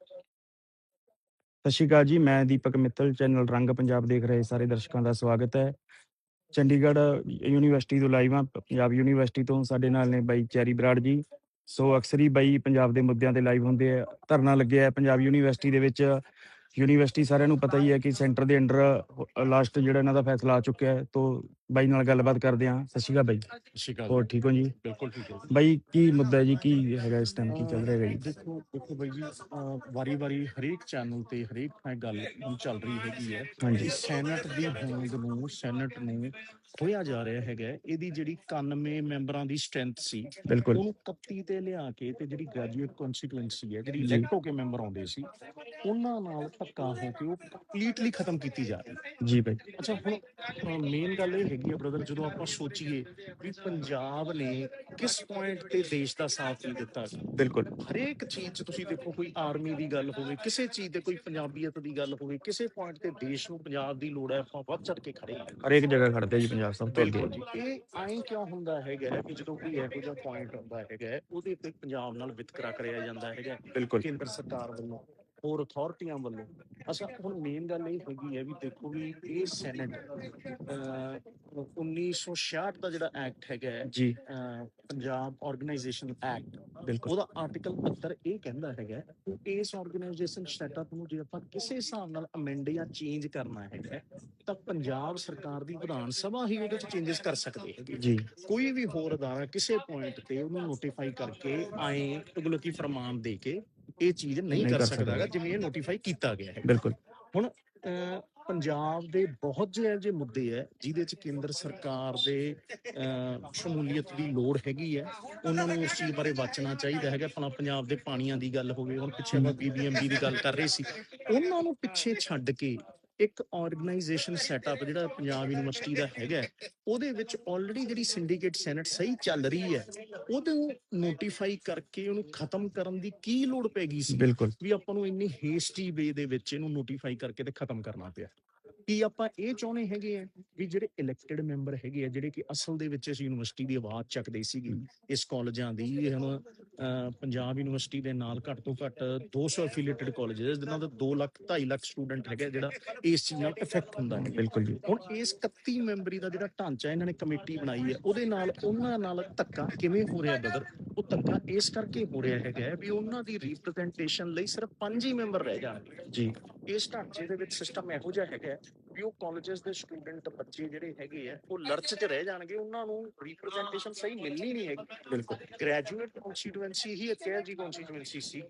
ਸਤਿ ਸ਼੍ਰੀ ਅਕਾਲ ਜੀ, ਮੈਂ ਦੀਪਕ ਮਿੱਤਲ, ਚੈਨਲ ਰੰਗ ਪੰਜਾਬ ਦੇਖ ਰਹੇ ਸਾਰੇ ਦਰਸ਼ਕਾਂ ਦਾ ਸਵਾਗਤ ਹੈ। ਚੰਡੀਗੜ੍ਹ ਯੂਨੀਵਰਸਿਟੀ ਤੋਂ ਲਾਈਵ ਹਾਂ, ਪੰਜਾਬ ਯੂਨੀਵਰਸਿਟੀ ਤੋਂ ਸਾਡੇ ਨਾਲ ਨੇ ਬਾਈ ਚੈਰੀ ਬਰਾੜ ਜੀ। ਸੋ ਅਕਸਰ ਹੀ ਬਾਈ ਪੰਜਾਬ ਦੇ ਮੁੱਦਿਆਂ ਤੇ ਲਾਈਵ ਹੁੰਦੇ ਆ, ਧਰਨਾ ਲੱਗਿਆ ਹੈ ਪੰਜਾਬ ਯੂਨੀਵਰਸਿਟੀ ਦੇ ਵਿੱਚ। ਯੂਨੀਵਰਸਿਟੀ ਸਾਰਿਆਂ ਨੂੰ ਪਤਾ ਹੀ ਹੈ ਕਿ ਸੈਂਟਰ ਦੇ ਅੰਡਰ ਲਾਸਟ ਜਿਹੜਾ ਇਹਨਾਂ ਦਾ ਫੈਸਲਾ ਆ ਚੁੱਕਿਆ ਹੈ, ਤੋਂ ਬਾਈ ਨਾਲ ਗੱਲਬਾਤ ਕਰਦੇ ਹਾਂ। ਸਤਿ ਸ਼੍ਰੀ ਅਕਾਲ ਬਾਈ। ਸਤਿ ਸ਼੍ਰੀ ਅਕਾਲ ਹੋਰ ਠੀਕ ਹੋ ਜੀ? ਬਿਲਕੁਲ ਠੀਕ ਹੈ ਬਾਈ ਕੀ ਮੁੱਦਾ ਹੈ ਜੀ? ਕੀ ਹੈਗਾ ਇਸ ਟਾਈਮ ਕੀ ਚੱਲ ਰਿਹਾ ਹੈਗਾ ਜੀ? ਦੇਖੋ ਦੇਖੋ ਬਾਈ ਜੀ ਵਾਰੀ ਵਾਰੀ ਹਰੇਕ ਚੈਨਲ ਤੇ ਹਰੇਕ ਥਾਂ ਗੱਲ ਹੁਣ ਚੱਲ ਰਹੀ ਹੈਗੀ ਹੈ ਹਾਂਜੀ। ਕਿ ਸੈਨੇਟ ਦੀ ਹੋਂਦ ਨੂੰ ਸੈਨੇਟ ਨੂੰ ਖੋਇਆ ਜਾ ਰਿਹਾ ਹੈਗਾ ਹੈ। ਇਹਦੀ ਜਿਹੜੀ 91 ਮੈਂਬਰਾਂ ਦੀ ਸਟਰੈਂਥ ਸੀ ਬਿਲਕੁਲ। ਉਹਨੂੰ 31 ਤੇ ਲਿਆ ਕੇ ਤੇ ਜਿਹੜੀ ਗ੍ਰੈਜੂਏਟ ਕਨਸਟੀਟੂਐਂਸੀ ਹੈ ਜਿਹੜੀ ਜੀ। ਇਲੈਕਟ ਹੋ ਕੇ ਮੈਂਬਰ ਆਉਂਦੇ ਸੀ ਉਹਨਾਂ ਨਾਲ ਧੱਕਾ ਹੋ ਕੇ ਉਹ ਕੰਪਲੀਟਲੀ ਖਤਮ ਕੀਤੀ ਜਾ ਰਹੀ ਹੈ। ਜੀ ਬਾਈ। ਅੱਛਾ ਹੁਣ ਮੇਨ ਗੱਲ ਇਹ ਹੈਗੀ ਆ ਬ੍ਰਦਰ ਜਦੋਂ ਆਪਾਂ ਸੋਚੀਏ ਵੀ ਪੰਜਾਬ ਨੇ ਕਿਸ ਪੁਆਇੰਟ ਤੇ ਦੇਸ਼ ਦਾ ਸਾਥ ਨਹੀਂ ਦਿੱਤਾ ਬਿਲਕੁਲ। ਹਰੇਕ ਚੀਜ਼ 'ਚ ਤੁਸੀਂ ਦੇਖੋ ਕੋਈ ਆਰਮੀ ਦੀ ਗੱਲ ਹੋਵੇ ਕਿਸੇ ਚੀਜ਼ ਤੇ ਕੋਈ ਪੰਜਾਬੀਅਤ ਦੀ ਗੱਲ ਹੋਵੇ ਕਿਸੇ ਪੁਆਇੰਟ ਤੇ ਦੇਸ਼ ਨੂੰ ਪੰਜਾਬ ਦੀ ਲੋੜ ਹੈ ਆਪਾਂ ਵੱਧ ਚੜ ਕੇ ਖੜੇ ਹਾਂ। ਹਰੇਕ ਜਗ੍ਹਾ ਖੜਦੇ ਜੀ ਪੰਜਾਬ ਸਭ ਤੋਂ ਅੱਗੇ। ਇਹ ਐਂ ਕਿਉਂ ਹੁੰਦਾ ਹੈਗਾ ਹੈ ਕਿ ਜਦੋਂ ਕੋਈ ਇਹੋ ਜਿਹਾ ਪੁਆਇੰਟ ਹੁੰਦਾ ਹੈਗਾ ਹੈ, ਉਹਦੇ ਤੇ ਪੰਜਾਬ ਨਾਲ ਵਿਤਕਰਾ ਕਰਿਆ ਜਾਂਦਾ ਹੈਗਾ ਹੈ, ਕੇਂਦਰ ਸਰਕਾਰ ਵੱਲੋਂ। ਹੋਰ ਅਥਾਰਟੀਆਂ ਵੱਲੋਂ। ਅੱਛਾ ਹੁਣ ਮੇਨ ਗੱਲ ਇਹ ਹੈਗੀ ਹੈ ਵੀ ਦੇਖੋ ਵੀ ਇਹ ਸੈਨੇਟ ਅਹ 1966 ਦਾ ਜਿਹੜਾ ਐਕਟ ਹੈਗਾ ਹੈ ਜੀ। ਪੰਜਾਬ ਆਰਗੇਨਾਈਜੇਸ਼ਨ ਐਕਟ ਬਿਲਕੁਲ। ਉਹਦਾ ਆਰਟੀਕਲ 72 ਇਹ ਕਹਿੰਦਾ ਹੈਗਾ ਕਿ ਇਸ ਆਰਗੇਨਾਈਜੇਸ਼ਨ ਸੈਟਅਪ ਨੂੰ ਜੇ ਆਪਾਂ ਕਿਸੇ ਹਿਸਾਬ ਨਾਲ ਅਮੈਂਡ ਜਾਂ ਚੇਂਜ ਕਰਨਾ ਹੈਗਾ ਤਾਂ ਪੰਜਾਬ ਸਰਕਾਰ ਦੀ ਵਿਧਾਨ ਸਭਾ ਹੀ ਉਹਦੇ ਚ ਚੇਂਜਸ ਕਰ ਸਕਦੀ ਹੈਗੀ ਜੀ। ਕੋਈ ਵੀ ਹੋਰ ਅਦਾਰਾ ਕਿਸੇ ਪੁਆਇੰਟ ਤੇ ਉਹਨੂੰ ਨੋਟੀਫਾਈ ਕਰਕੇ ਆਏ ਤੁਗਲਕੀ ਫਰਮਾਨ ਦੇ ਕੇ ਇਹ ਚੀਜ਼ ਨਹੀਂ ਕਰ ਕਰ ਸਕਦਾ ਸਕਦਾ। ਹੈਗਾ ਜਿਵੇਂ ਇਹ ਨੋਟੀਫਾਈ ਕੀਤਾ ਗਿਆ ਹੈ। ਬਿਲਕੁਲ। ਅਹ ਪੰਜਾਬ ਦੇ ਬਹੁਤ ਜਿਹੇ ਜਿਹੇ ਮੁੱਦੇ ਹੈ ਜਿਹਦੇ ਚ ਕੇਂਦਰ ਸਰਕਾਰ ਦੇ ਸ਼ਮੂਲੀਅਤ ਦੀ ਲੋੜ ਹੈਗੀ ਹੈ। ਉਹਨਾਂ ਨੂੰ ਉਸ ਚੀਜ਼ ਬਾਰੇ ਬਚਣਾ ਚਾਹੀਦਾ ਹੈਗਾ। ਆਪਣਾ ਪੰਜਾਬ ਦੇ ਪਾਣੀਆਂ ਦੀ ਗੱਲ ਹੋਵੇ ਹੁਣ ਪਿੱਛੇ ਆਪਾਂ ਬੀਬੀਐਮਬੀ ਦੀ ਗੱਲ ਕਰ ਰਹੇ ਸੀ। ਉਹਨਾਂ ਨੂੰ ਪਿੱਛੇ ਛੱਡ ਕੇ ਇੱਕ ਆਰਗੇਨਾਈਜੇਸ਼ਨ ਸੈਟਅਪ ਜਿਹੜਾ ਪੰਜਾਬ ਯੂਨੀਵਰਸਿਟੀ ਦਾ ਹੈਗਾ ਉਹਦੇ ਵਿੱਚ ਆਲਰੇਡੀ ਜਿਹੜੀ ਸਿੰਡੀਕੇਟ ਸੈਨੇਟ ਸਹੀ ਚੱਲ ਰਹੀ ਹੈ। ਉਹਨੂੰ ਨੋਟੀਫਾਈ ਕਰਕੇ ਉਹਨੂੰ ਖਤਮ ਕਰਨ ਦੀ ਕੀ ਲੋੜ ਪੈ ਗਈ ਸੀ? ਬਿਲਕੁਲ। ਵੀ ਆਪਾਂ ਨੂੰ ਇੰਨੀ ਹੇਸਟੀ ਵੇ ਦੇ ਵਿੱਚ ਇਹਨੂੰ ਨੋਟੀਫਾਈ ਕਰਕੇ ਤੇ ਖਤਮ ਕਰਨਾ ਪਿਆ। ਕੀ ਆਪਾਂ ਇਹ ਚਾਹੁੰਦੇ ਹੈਗੇ ਆ ਵੀ ਜਿਹੜੇ ਇਲੈਕਟਿਡ ਮੈਂਬਰ ਹੈਗੇ ਆ ਜਿਹੜੇ ਕਿ ਅਸਲ ਦੇ ਵਿੱਚ ਇਸ ਯੂਨੀਵਰਸਿਟੀ ਦੀ ਆਵਾਜ਼ ਚੱਕਦੇ ਸੀਗੇ ਇਸ ਕਾਲਜਾਂ ਦੀ ਹੁਣ ਪੰਜਾਬ ਯੂਨੀਵਰਸਿਟੀ ਦੇ ਨਾਲ ਘੱਟ ਤੋਂ ਘੱਟ 200 ਐਫੀਲੀਏਟਡ ਕਾਲਜਸ ਜਿਨ੍ਹਾਂ ਦਾ 2 ਲੱਖ 2.5 ਲੱਖ ਸਟੂਡੈਂਟ ਹੈਗਾ ਜਿਹੜਾ ਇਸ ਚੀਜ਼ ਨਾਲ ਇਫੈਕਟ ਹੁੰਦਾ ਹੈ। ਬਿਲਕੁਲ ਜੀ। ਹੁਣ ਇਸ 31 ਮੈਂਬਰੀ ਦਾ ਜਿਹੜਾ ਢਾਂਚਾ ਇਹਨਾਂ ਨੇ ਕਮੇਟੀ ਬਣਾਈ ਹੈ ਉਹਦੇ ਨਾਲ ਉਹਨਾਂ ਨਾਲ ਧੱਕਾ ਕਿਵੇਂ ਹੋ ਰਿਹਾ ਬਦਰ ਉਹ ਧੱਕਾ ਇਸ ਕਰਕੇ ਹੋ ਰਿਹਾ ਹੈਗਾ ਵੀ ਉਹਨਾਂ ਦੀ ਰਿਪਰੈਜ਼ੈਂਟੇਸ਼ਨ ਲਈ ਸਿਰਫ ਪੰਜ ਹੀ ਮੈਂਬਰ ਰਹਿ ਜਾਣਗੇ ਜੀ। ਇਸ ਢਾਂਚੇ ਦੇ ਵਿੱਚ ਸਿਸਟਮ ਇਹੋ ਜਿਹਾ ਹੈਗਾ ਵੀ ਉਹ ਕਾਲਜਸ ਦੇ ਸਟੂਡੈਂਟ ਬੱਚੇ ਜਿਹੜੇ ਹੈਗੇ ਆ ਉਹ ਲਰਚ 'ਚ ਰਹਿ ਜਾਣਗੇ ਉਹਨਾਂ ਨੂੰ ਰਿਪਰੈਜ਼ੈਂਟੇਸ਼ਨ ਸਹੀ ਮਿਲਣੀ ਨਹੀਂ ਹੈਗੀ। ਬਿਲਕੁਲ। ਗ੍ਰੈਜੂਏਟ ਕਨਸਟੀਟੂਐਂਸੀ ਹੀ ਇੱਕ ਹੈ ਜੀ ਕਨਸਟੀਟੂਐਂਸੀ ਸੀ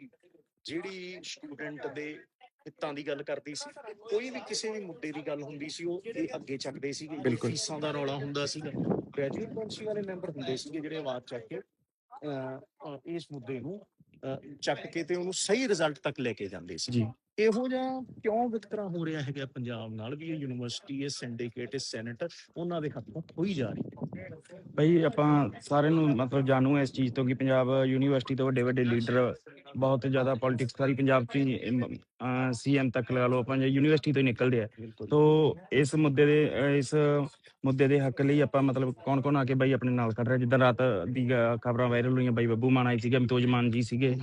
ਜਿਹੜੀ ਸਟੂਡੈਂਟ ਦੇ ਹਿੱਤਾਂ ਦੀ ਗੱਲ ਕਰਦੀ ਸੀ। ਕੋਈ ਵੀ ਕਿਸੇ ਵੀ ਮੁੱਦੇ ਦੀ ਗੱਲ ਹੁੰਦੀ ਸੀ ਉਹ ਇਹ ਅੱਗੇ ਚੱਕਦੇ ਸੀਗੇ। ਫੀਸਾਂ ਦਾ ਰੌਲਾ ਹੁੰਦਾ ਸੀਗਾ। ਗ੍ਰੈਜੂਏਟ ਕੌਂਸਲ ਵਾਲੇ ਮੈਂਬਰ ਹੁੰਦੇ ਸੀਗੇ ਜਿਹੜੇ ਆਵਾਜ਼ ਚੱਕ ਕੇ ਇਸ ਮੁੱਦੇ ਨੂੰ ਚੱਕ ਕੇ ਤੇ ਉਹਨੂੰ ਸਹੀ ਰਿਜ਼ਲਟ ਤੱਕ ਲੈ ਕੇ ਜਾਂਦੇ ਸੀ। ਜੀ। ਇਹੋ ਜਿਹਾ ਕਿਉਂ ਵਿਤਕਰਾ ਹੋ ਰਿਹਾ ਹੈਗਾ ਪੰਜਾਬ ਨਾਲ ਵੀ ਇਹ ਯੂਨੀਵਰਸਿਟੀ, ਇਹ ਸਿੰਡੀਕੇਟ ਇਹ ਸੈਨੇਟ ਉਹਨਾਂ ਦੇ ਹੱਥੋਂ ਖੋਈ ਜਾ ਰਹੀ ਹੈ? ਭਾਈ ਆਪਾਂ ਸਾਰਿਆਂ ਨੂੰ ਮਤਲਬ ਜਾਣੂ ਇਸ ਚੀਜ਼ ਤੋਂ ਕਿ ਪੰਜਾਬ ਯੂਨੀਵਰਸਿਟੀ ਤੋਂ ਵੱਡੇ ਵੱਡੇ ਲੀਡਰ ਬਹੁਤ ਜ਼ਿਆਦਾ ਪੋਲਿਟਿਕਸ ਸਾਰੀ ਪੰਜਾਬ ਚ ਸੀਐਮ ਤੱਕ ਲਗਾ ਲਓ ਆਪਾਂ ਯੂਨੀਵਰਸਿਟੀ ਤੋਂ ਹੀ ਨਿਕਲਦੇ ਆ। ਤੋ ਇਸ ਮੁੱਦੇ ਦੇ ਇਸ ਮੁੱਦੇ ਦੇ ਹੱਕ ਲਈ ਆਪਾਂ ਮਤਲਬ ਕੌਣ ਕੌਣ ਆ ਕੇ ਬਾਈ ਆਪਣੇ ਨਾਲ ਖੜ ਰਿਹਾ? ਜਿੱਦਾਂ ਰਾਤ ਦੀ ਖਬਰਾਂ ਵਾਇਰਲ ਹੋਈਆਂ ਬਾਈ ਬੱਬੂ ਮਾਨ ਆਈ ਸੀਗਾ ਮਤੋਜ ਮਾਨ ਜੀ ਸੀਗੇ।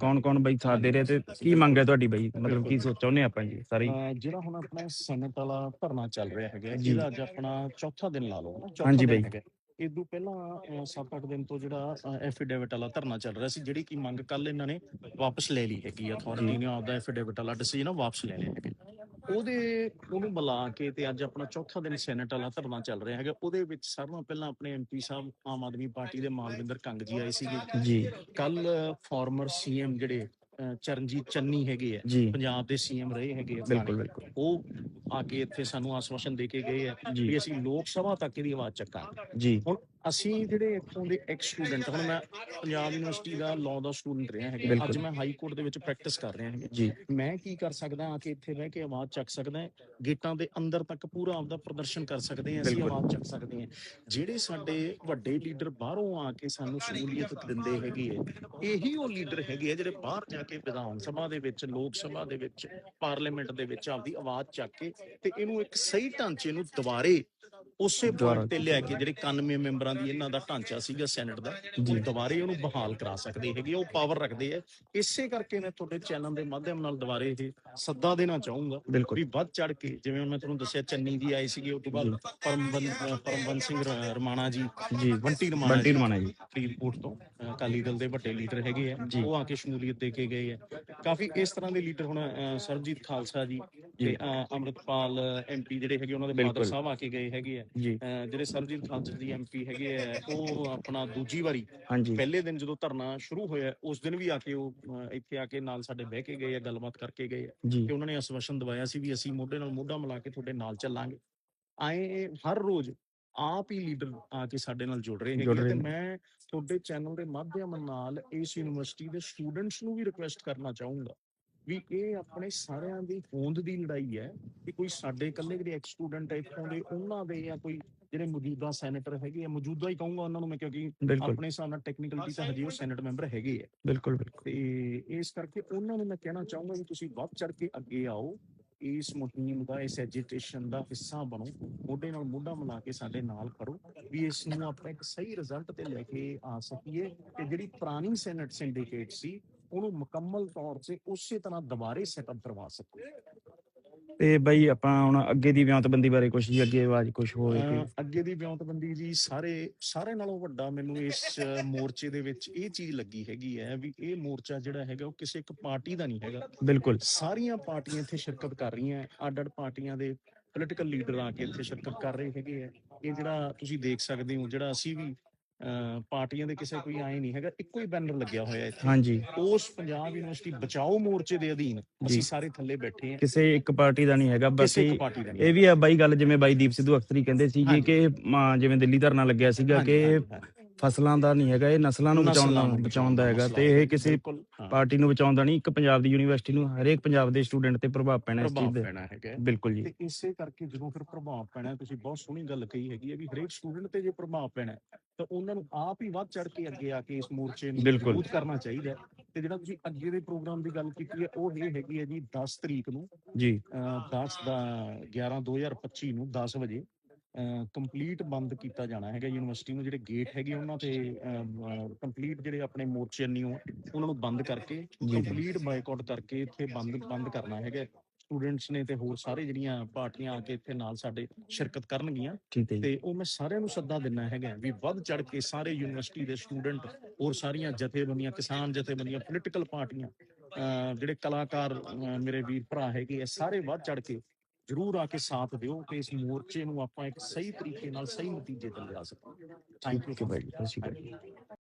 ਕੌਣ ਕੌਣ ਬਾਈ ਸਾਥ ਦੇ ਰਿਹਾ ਤੇ ਕੀ ਮੰਗ ਹੈ ਤੁਹਾਡੀ ਬਾਈ? ਮਤਲਬ ਕੀ ਸੋਚਾਉਂਦੇ ਆਪਾਂ ਜੀ ਸਾਰੇ? ਜਿਹੜਾ ਹੁਣ ਆਪਣਾ ਸੈਨੇਟ ਵਾਲਾ ਧਰਨਾ ਚੱਲ ਰਿਹਾ ਹੈਗਾ ਜੀ। ਇਹਦਾ ਅੱਜ ਆਪਣਾ ਚੌਥਾ ਦਿਨ ਲਾ ਲਓ ਹਾਂਜੀ ਬਾਈ। ਇਦੋਂ ਪਹਿਲਾਂ 7-8 ਦਿਨ ਤੋਂ ਜਿਹੜਾ ਐਫੀਡੇਵਿਟ ਵਾਲਾ ਧਰਨਾ ਚੱਲ ਰਿਹਾ ਸੀ ਜਿਹੜੀ ਕੀ ਮੰਗ ਕੱਲ ਇਹਨਾਂ ਨੇ ਵਾਪਸ ਲੈ ਲਈ ਹੈਗੀ ਅਥਾਰਟੀ ਨੇ ਆਪਦਾ ਐਫੀਡੇਵਿਟ ਵਾਲਾ ਡਿਸੀਜਨ ਵਾਪਸ ਲੈ ਲਿਆ ਹੈਗਾ। ਉਹਦੇ ਉਹਨੂੰ ਬੁਲਾ ਕੇ ਤੇ ਅੱਜ ਆਪਣਾ ਚੌਥਾ ਦਿਨ ਸੈਨੇਟ ਵਾਲਾ ਧਰਨਾ ਚੱਲ ਰਿਹਾ ਹੈਗਾ। ਉਹਦੇ ਵਿੱਚ ਸਾਰਿਆਂ ਪਹਿਲਾਂ ਆਪਣੇ ਐਮਪੀ ਸਾਹਿਬ ਆਮ ਆਦਮੀ ਪਾਰਟੀ ਦੇ ਮਾਲਵਿੰਦਰ ਕੰਗ ਜੀ ਆਏ ਸੀਗੇ। ਜੀ। ਕੱਲ ਫਾਰਮਰ ਸੀਐਮ ਜਿਹੜੇ ਚਰਨਜੀਤ ਚੰਨੀ ਹੈਗੇ ਆ ਪੰਜਾਬ ਦੇ ਸੀਐਮ ਰਹੇ ਹੈਗੇ ਆ ਬਿਲਕੁਲ। ਬਿਲਕੁਲ। ਉਹ ਆ ਕੇ ਇੱਥੇ ਸਾਨੂੰ ਆਸਵਾਸ਼ਨ ਦੇ ਕੇ ਗਏ ਆ ਵੀ ਅਸੀਂ ਲੋਕ ਸਭਾ ਤੱਕ ਇਹਦੀ ਆਵਾਜ਼ ਚੱਕਾਂਗੇ। ਜੀ। ਅਸੀਂ ਜਿਹੜੇ ਇੱਥੋਂ ਦੇ ਐਕਸ ਸਟੂਡੈਂਟ ਹੁਣ ਮੈਂ ਪੰਜਾਬ ਯੂਨੀਵਰਸਿਟੀ ਦਾ ਲਾਅ ਦਾ ਸਟੂਡੈਂਟ ਰਿਹਾ ਹੈਗਾ। ਅੱਜ ਮੈਂ ਹਾਈ ਕੋਰਟ ਦੇ ਵਿੱਚ ਪ੍ਰੈਕਟਿਸ ਕਰ ਰਿਹਾ ਹੈਗਾ ਜੀ ਮੈਂ ਕੀ ਕਰ ਸਕਦਾ ਆ ਕੇ ਇੱਥੇ ਬਹਿ ਕੇ ਆਵਾਜ਼ ਚੱਕ ਸਕਦਾ ਹਾਂ। ਗੇਟਾਂ ਦੇ ਅੰਦਰ ਤੱਕ ਪੂਰਾ ਆਪਦਾ ਪ੍ਰਦਰਸ਼ਨ ਕਰ ਸਕਦੇ ਹਾਂ ਅਸੀਂ। ਆਵਾਜ਼ ਚੱਕ ਸਕਦੇ ਹਾਂ ਜਿਹੜੇ ਸਾਡੇ ਵੱਡੇ ਲੀਡਰ ਬਾਹਰੋਂ ਆ ਕੇ ਸਾਨੂੰ ਸਹੂਲੀਅਤ ਦਿੰਦੇ ਹੈਗੇ ਆ ਇਹੀ ਉਹ ਲੀਡਰ ਹੈਗੇ ਆ ਜਿਹੜੇ ਬਾਹਰ ਜਾ ਕੇ ਵਿਧਾਨ ਸਭਾ ਦੇ ਵਿੱਚ ਲੋਕ ਸਭਾ ਦੇ ਵਿੱਚ ਪਾਰਲੀਮੈਂਟ ਦੇ ਵਿੱਚ ਆਪਦੀ ਆਵਾਜ਼ ਚੱਕ ਕੇ ਤੇ ਇਹਨੂੰ ਇੱਕ ਸਹੀ ਢਾਂਚੇ ਨੂੰ ਦੁਬਾਰੇ ਉਸੇ ਪੁਆਇੰਟ ਤੇ ਲਿਆ ਕੇ ਜਿਹੜੇ 91 ਮੈਂਬਰਾਂ ਦੀ ਇਹਨਾਂ ਦਾ ਢਾਂਚਾ ਸੀਗਾ ਸੈਨੇਟ ਦਾ ਉਹ ਦੁਬਾਰੇ ਉਹਨੂੰ ਬਹਾਲ ਕਰਾ ਸਕਦੇ ਹੈਗੇ ਉਹ ਪਾਵਰ ਰੱਖਦੇ ਆ। ਇਸੇ ਕਰਕੇ ਮੈਂ ਤੁਹਾਡੇ ਚੈਨਲ ਦੇ ਮਾਧਿਅਮ ਨਾਲ ਦੁਬਾਰੇ ਇਹ ਸੱਦਾ ਦੇਣਾ ਚਾਹੂੰਗਾ ਵੀ ਵੱਧ ਚੜ ਕੇ ਜਿਵੇਂ ਮੈਂ ਤੁਹਾਨੂੰ ਦੱਸਿਆ ਚੰਨੀ ਜੀ ਆਏ ਸੀਗੇ ਉਸ ਤੋਂ ਬਾਅਦ ਅ, ਪਰਮਬੰਸ ਸਿੰਘ ਰਮਾਣਾ ਜੀ ਜੀ। ਬੰਟੀ ਰਮਾਣਾ ਬੰਟੀ ਰਮਾਣਾ ਜੀ। ਫਰੀਦਕੋਟ ਤੋਂ ਅਕਾਲੀ ਦਲ ਦੇ ਵੱਡੇ ਲੀਡਰ ਹੈਗੇ ਆ। ਉਹ ਆ ਕੇ ਸ਼ਮੂਲੀਅਤ ਦੇ ਕੇ ਗਏ ਆ। ਕਾਫੀ ਇਸ ਤਰ੍ਹਾਂ ਦੇ ਲੀਡਰ ਹੁਣ ਅ, ਸਰਬਜੀਤ ਖਾਲਸਾ ਜੀ। ਤੇ ਅੰਮ੍ਰਿਤਪਾਲ ਐਮਪੀ ਜਿਹੜੇ ਹੈਗੇ ਉਹਨਾਂ ਦੇ। ਫਾਦਰ ਸਾਹਿਬ ਆ ਕੇ ਗਏ ਹੈਗੇ ਆ। ਜੀ। ਜਿਹੜੇ ਸਰਬਜੀਤ ਖਾਲਸਾ ਜੀ ਐਮਪੀ ਹੈਗੇ ਆ ਉਹ ਆਪਣਾ ਦੂਜੀ ਵਾਰੀ ਪਹਿਲੇ ਦਿਨ ਜਦੋਂ ਧਰਨਾ ਸ਼ੁਰੂ ਹੋਇਆ ਉਸ ਦਿਨ ਵੀ ਆ ਕੇ ਉਹ ਇੱਥੇ ਆ ਕੇ ਨਾਲ ਸਾਡੇ ਬਹਿ ਕੇ ਗਏ ਆ ਗੱਲਬਾਤ ਕਰਕੇ ਗਏ ਕਿ ਉਹਨਾਂ ਨੇ ਅਸਵਸ਼ਨ ਦਵਾਇਆ ਸੀ ਵੀ ਅਸੀਂ ਮੋਢੇ ਨਾਲ ਮੋਢਾ ਮਿਲਾ ਕੇ ਤੁਹਾਡੇ ਨਾਲ ਚੱਲਾਂਗੇ। ਆਏ ਹਰ ਰੋਜ਼ ਆਪ ਹੀ ਲੀਡਰ ਆ ਕੇ ਸਾਡੇ ਨਾਲ ਜੁੜ ਰਹੇ ਹੈਗੇ ਤੇ। ਮੈਂ ਤੁਹਾਡੇ ਚੈਨਲ ਦੇ ਮਾਧਿਅਮ ਨਾਲ ਇਸ ਯੂਨੀਵਰਸਿਟੀ ਦੇ ਸਟੂਡੈਂਟਸ ਨੂੰ ਵੀ ਰਿਕੁਐਸਟ ਕਰਨਾ ਚਾਹੂੰਗਾ। ਵੀ ਇਹ ਆਪਣੇ ਸਾਰਿਆਂ ਦੀ ਹੋਂਦ ਦੀ ਲੜਾਈ ਹੈ ਕਿ ਕੋਈ ਸਾਡੇ ਇਕੱਲੇ ਜਿਹੜੇ ਐਕਸ ਸਟੂਡੈਂਟ ਇੱਥੋਂ ਦੇ ਉਹਨਾਂ ਦੇ ਜਾਂ ਕੋਈ ਜਿਹੜੇ ਮੌਜੂਦਾ ਸੈਨੇਟਰ ਹੈਗੇ ਆ ਮੌਜੂਦਾ ਹੀ ਕਹੂੰਗਾ ਉਹਨਾਂ ਨੂੰ ਮੈਂ ਕਿਉਂਕਿ ਆਪਣੇ ਹਿਸਾਬ ਨਾਲ ਟੈਕਨੀਕਲਿਟੀ ਤਾਂ ਹਜੇ ਉਹ ਸੈਨੇਟ ਮੈਂਬਰ ਹੈਗੇ ਆ। ਬਿਲਕੁਲ ਬਿਲਕੁਲ। ਤੇ ਇਸ ਕਰਕੇ ਉਹਨਾਂ ਨੂੰ ਮੈਂ ਕਹਿਣਾ ਚਾਹੂੰਗਾ ਵੀ ਤੁਸੀਂ ਵੱਧ ਚੜ ਕੇ ਅੱਗੇ ਆਓ ਇਸ ਮੁਹਿੰਮ ਦਾ ਇਸ ਐਜੀਟੇਸ਼ਨ ਦਾ ਹਿੱਸਾ ਬਣੋ ਮੋਢੇ ਨਾਲ ਮੋਢਾ ਮਿਲਾ ਕੇ ਸਾਡੇ ਨਾਲ ਖੜੋ ਵੀ ਇਸ ਨੂੰ ਆਪਾਂ ਇੱਕ ਸਹੀ ਰਿਜ਼ਲਟ ਤੇ ਲੈ ਕੇ ਆ ਸਕੀਏ। ਤੇ ਜਿਹੜੀ ਪੁਰਾਣੀ ਸੈਨੇਟ ਸਿੰਡੀਕੇਟ ਸੀ ਉਹਨੂੰ ਮੁਕੰਮਲ ਤੌਰ ਤੇ ਉਸੇ ਤਰ੍ਹਾਂ ਦੁਬਾਰੇ ਸੈਟਅਪ ਕਰਵਾ ਸਕੀਏ। ਤੇ ਬਈ ਆਪਾਂ ਹੁਣ ਅੱਗੇ ਦੀ ਵਿਉਂਤਬੰਦੀ ਬਾਰੇ ਕੁਝ ਜੀ ਅੱਗੇ ਆਵਾਜ਼ ਕੁਝ ਹੋਵੇ ਅੱਗੇ ਦੀ ਵਿਉਂਤਬੰਦੀ ਜੀ ਸਾਰੇ ਸਾਰੇ ਨਾਲੋਂ ਵੱਡਾ ਮੈਨੂੰ ਇਸ ਮੋਰਚੇ ਦੇ ਵਿੱਚ ਇਹ ਚੀਜ਼ ਲੱਗੀ ਹੈਗੀ ਹੈ ਵੀ ਇਹ ਮੋਰਚਾ ਜਿਹੜਾ ਹੈਗਾ ਉਹ ਕਿਸੇ ਇੱਕ ਪਾਰਟੀ ਦਾ ਨਹੀਂ ਹੈਗਾ। ਬਿਲਕੁਲ। ਸਾਰੀਆਂ ਪਾਰਟੀਆਂ ਇੱਥੇ ਸ਼ਿਰਕਤ ਕਰ ਰਹੀਆਂ ਅੱਡ-ਅੱਡ ਪਾਰਟੀਆਂ ਦੇ ਪੋਲੀਟੀਕਲ ਲੀਡਰ ਆ ਕੇ ਇੱਥੇ ਸ਼ਿਰਕਤ ਕਰ ਰਹੇ ਹੈਗੇ ਆ। ਇਹ ਜਿਹੜਾ ਤੁਸੀਂ ਦੇਖ ਸਕਦੇ ਹੋ ਜਿਹੜਾ ਅਸੀਂ ਵੀ ਅਹ, ਪਾਰਟੀਆਂ ਦੇ ਕਿਸੇ ਕੋਈ ਆਏ ਨਹੀਂ ਹੈਗਾ ਇੱਕੋ ਹੀ ਬੈਨਰ ਲੱਗਿਆ ਹੋਇਆ ਇੱਥੇ। ਹਾਂਜੀ। ਉਸ ਪੰਜਾਬ ਯੂਨੀਵਰਸਿਟੀ ਬਚਾਓ ਮੋਰਚੇ ਦੇ ਅਧੀਨ ਅਸੀਂ ਸਾਰੇ ਥੱਲੇ ਬੈਠੇ ਹਾਂ। ਕਿਸੇ ਇੱਕ ਪਾਰਟੀ ਦਾ ਨਹੀਂ ਹੈਗਾ ਕਿਸੇ ਬਾਕੀ ਇੱਕ ਪਾਰਟੀ ਦਾ ਨਹੀਂ ਇਹ ਵੀ ਆ ਬਾਈ ਗੱਲ ਜਿਵੇਂ ਬਾਈ ਦੀਪ ਸਿੱਧੂ ਅਖਤਰੀ ਕਹਿੰਦੇ ਸੀ। ਕਿ ਜਿਵੇਂ ਦਿੱਲੀ ਧਰਨਾ ਲੱਗਿਆ ਸੀਗਾ ਹਾਂਜੀ, ਕਿ ਹਾਂਜੀ, ਹਾਂਜੀ। ਫਸਲਾਂ ਦਾ ਨਹੀਂ ਹੈਗਾ ਇਹ ਨਸਲਾਂ ਨੂੰ ਬਚਾਉਣ ਦਾ ਨਸਲਾਂ ਨੂੰ ਬਚਾਉਣ ਦਾ ਹੈਗਾ ਤੇ ਇਹ ਕਿਸੇ ਪਾਰਟੀ ਨੂੰ ਬਚਾਉਂਦਾ ਨਹੀਂ ਇੱਕ ਪੰਜਾਬ ਦੀ ਯੂਨੀਵਰਸਿਟੀ ਨੂੰ ਹਰੇਕ ਪੰਜਾਬ ਦੇ ਸਟੂਡੈਂਟ ਤੇ ਪ੍ਰਭਾਵ ਪੈਣਾ ਇਸ ਚੀਜ਼ ਦਾ। ਬਿਲਕੁਲ ਜੀ। ਤੇ ਇਸੇ ਕਰਕੇ ਜਦੋਂ ਫਿਰ ਪ੍ਰਭਾਵ ਪੈਣਾ ਤੁਸੀਂ ਬਹੁਤ ਸੋਹਣੀ ਗੱਲ ਕਹੀ ਹੈਗੀ ਹੈ ਵੀ ਹਰੇਕ ਸਟੂਡੈਂਟ ਤੇ ਜੇ ਪ੍ਰਭਾਵ ਪੈਣਾ ਹੈ, ਤਾਂ ਉਹਨਾਂ ਨੂੰ ਆਪ ਹੀ ਵੱਧ ਚੜ ਕੇ ਅੱਗੇ ਆ ਕੇ ਇਸ ਮੋਰਚੇ ਨੂੰ ਬਿਲਕੁਲ। ਮਜ਼ਬੂਤ ਕਰਨਾ ਚਾਹੀਦਾ ਹੈ। ਤੇ ਜਿਹੜਾ ਤੁਸੀਂ ਅੱਗੇ ਦੇ ਪ੍ਰੋਗਰਾਮ ਦੀ ਗੱਲ ਕੀਤੀ ਹੈ ਉਹ ਇਹ ਹੈਗੀ ਹੈ ਜੀ 10 ਤਰੀਕ ਨੂੰ ਜੀ। ਅਹ 10 ਦਾ 11 2025 ਨੂੰ 10 ਵਜੇ ਕੰਪਲੀਟ ਬੰਦ ਕੀਤਾ ਜਾਣਾ ਹੈਗਾ ਯੂਨੀਵਰਸਿਟੀ ਨੂੰ ਜਿਹੜੇ ਗੇਟ ਹੈਗੇ ਉਹਨਾਂ ਤੇ ਕੰਪਲੀਟ ਜਿਹੜੇ ਆਪਣੇ ਮੋਰਚੇ ਨਿਓ ਉਹਨਾਂ ਨੂੰ ਬੰਦ ਕਰਕੇ। ਕੰਪਲੀਟ ਬਾਈਕਾਟ ਕਰਕੇ ਇੱਥੇ ਬੰਦ ਬੰਦ ਕਰਨਾ ਹੈਗਾ ਸਟੂਡੈਂਟਸ ਨੇ ਤੇ ਹੋਰ ਸਾਰੇ ਜਿਹੜੀਆਂ ਪਾਰਟੀਆਂ ਆ ਕੇ ਇੱਥੇ ਨਾਲ ਸਾਡੇ ਸ਼ਿਰਕਤ ਕਰਨਗੀਆਂ ਤੇ ਉਹ ਮੈਂ ਸਾਰਿਆਂ ਨੂੰ ਸੱਦਾ ਦਿੰਨਾ ਹੈਗਾ ਵੀ ਵੱਧ ਚੜ ਕੇ ਸਾਰੇ ਯੂਨੀਵਰਸਿਟੀ ਦੇ ਸਟੂਡੈਂਟ ਹੋਰ ਸਾਰੀਆਂ ਜਥੇਬੰਦੀਆਂ ਕਿਸਾਨ ਜਥੇਬੰਦੀਆਂ ਪੋਲੀਟੀਕਲ ਪਾਰਟੀਆਂ ਜਿਹੜੇ ਕਲਾਕਾਰ ਮੇਰੇ ਵੀਰ ਭਰਾ ਹੈਗੇ ਸਾਰੇ ਵੱਧ ਚੜ ਕੇ ਜਰੂਰ ਆ ਕੇ ਸਾਥ ਦਿਓ ਕਿ ਇਸ ਮੋਰਚੇ ਨੂੰ ਆਪਾਂ ਇੱਕ ਸਹੀ ਤਰੀਕੇ ਨਾਲ ਸਹੀ ਨਤੀਜੇ ਤੇ ਲਿਆ ਸਕੀਏ ਥੈਂਕ ਯੂ ਠੀਕ ਹੈ